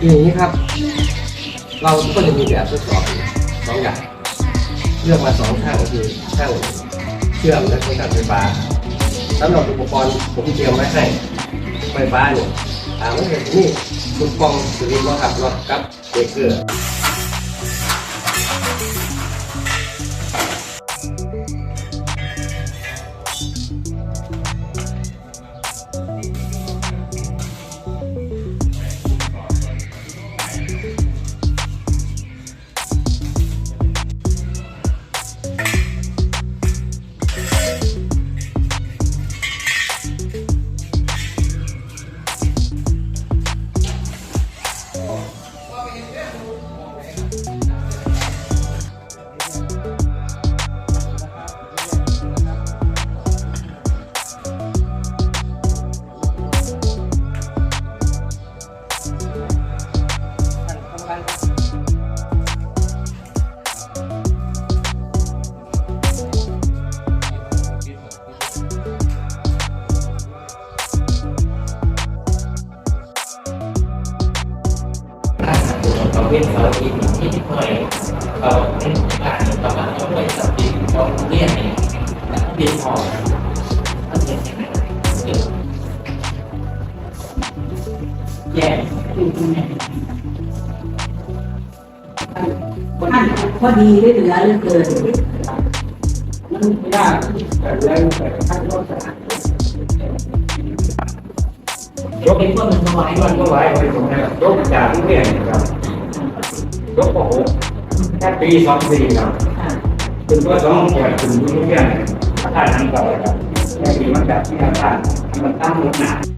คืออย่างนี้ครับ เราก็จะมีแบบทดสอบสองอย่างเลือกมาสองข้างคือข้างเชื่อมและข้างไฟฟ้าสำหรับอุปกรณ์ผมเตรียมไว้ให้ไฟฟ้าเนี่ยอ่ามันจะมีลูกกองสลิงมาครับรถกับเบเกอร์ เราเรียนเราอีกที่ที่หน่อยเราเป็นการประมาณเราด้วยสับปีเราเรียนเนี่ยเรียนพอต้องเรียนยังไงแย่ท่านพอดีได้เหลือเหลือเกินมันยากแต่แรงแต่ท่านก็สะอาดยกเป็นพวกมันถวายมันก็หลายไปผมนะครับยกจากที่เรียนครับย กโอ้โหแค่ปีสองปีครับเป็นตัวสองแก้คุณที่เรียนอาคารนั้นก่อนครับแค่ปีมันจากที่ท่านมันตั้งหมดหนา